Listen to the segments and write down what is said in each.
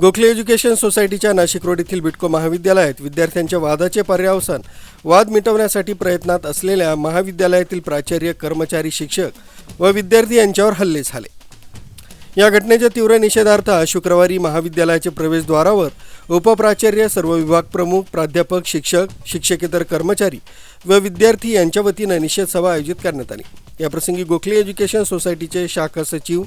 Gokhale education सोसायटीच्या Nashik road येथील बिटको महाविद्यालयात विद्यार्थ्यांच्या वादाचे पर्यावसान वाद मिटवण्यासाठी प्रयत्नात असलेल्या महाविद्यालयातील प्राचार्य कर्मचारी शिक्षक व विद्यार्थी यांच्यावर हल्ले झाले. या घटनेच्या तीव्र निषेधार्थ शुक्रवारी महाविद्यालयाच्या प्रवेशद्वारावर उपप्राचार्य सर्व विभाग प्रमुख प्राध्यापक शिक्षक शिक्षकेतर कर्मचारी व विद्यार्थी यांच्या वतीनं निषेध सभा आयोजित करण्यात आली. याप्रसंगी गोखले एज्युकेशन सोसायटीचे शाखा सचिव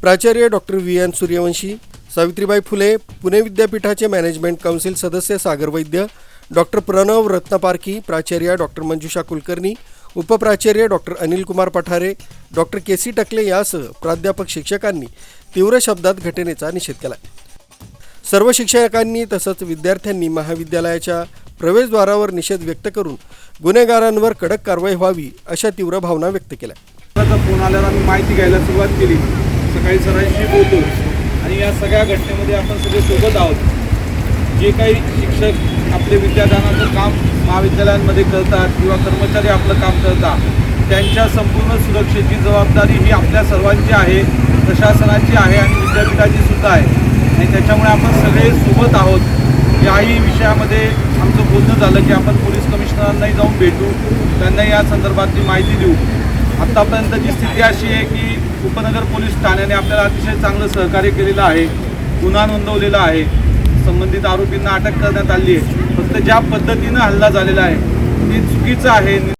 प्राचार्य doctor V N Suryavanshi Savitribai Phule Pune विद्यापीठाचे मॅनेजमेंट काउन्सिल सदस्य सागर वैद्य डॉक्टर प्रणव रत्नपारखी प्राचार्य doctor Manjusha Kulkarni उपप्राचार्य doctor Anil Kumar Pathare doctor K C Takle यासह प्राध्यापक शिक्षकांनी तीव्र शब्दात घटनेचा निषेध केला. सर्व शिक्षकांनी तसंच विद्यार्थ्यांनी महाविद्यालयाच्या प्रवेशद्वारावर निषेध व्यक्त करून गुन्हेगारांवर कडक कारवाई व्हावी अशा तीव्र भावना व्यक्त केल्या. फोन आल्यावर आम्ही माहिती घ्यायला सुरुवात केली. सकाळी सरांशी बोलतो आणि या सगळ्या घटनेमध्ये आपण सगळे सोबत आहोत. जे काही शिक्षक आपले विद्यार्थ्यांचं काम महाविद्यालयांमध्ये करतात किंवा कर्मचारी आपलं काम करतात त्यांच्या संपूर्ण सुरक्षेची जबाबदारी ही आपल्या सर्वांची आहे प्रशासनाची आहे आणि विद्यापीठाची सुद्धा आहे. आणि त्याच्यामुळे आपण सगळे सोबत आहोत. याही विषयामध्ये आमचं बोलणं झालं की आपण पोलीस कमिशनरांनाही जाऊन भेटू त्यांनाही या संदर्भातली माहिती देऊ. आत्तापर्यंतची स्थिती अशी आहे की उपनगर पोलीस ठाण्याने आपल्याला अतिशय चांगलं सहकार्य केलेलं आहे गुन्हा नोंदवलेला आहे. संबंधित आरोपींना अटक करण्यात आली आहे. फक्त ज्या पद्धतीनं हल्ला झालेला आहे ते चुकीचं आहे.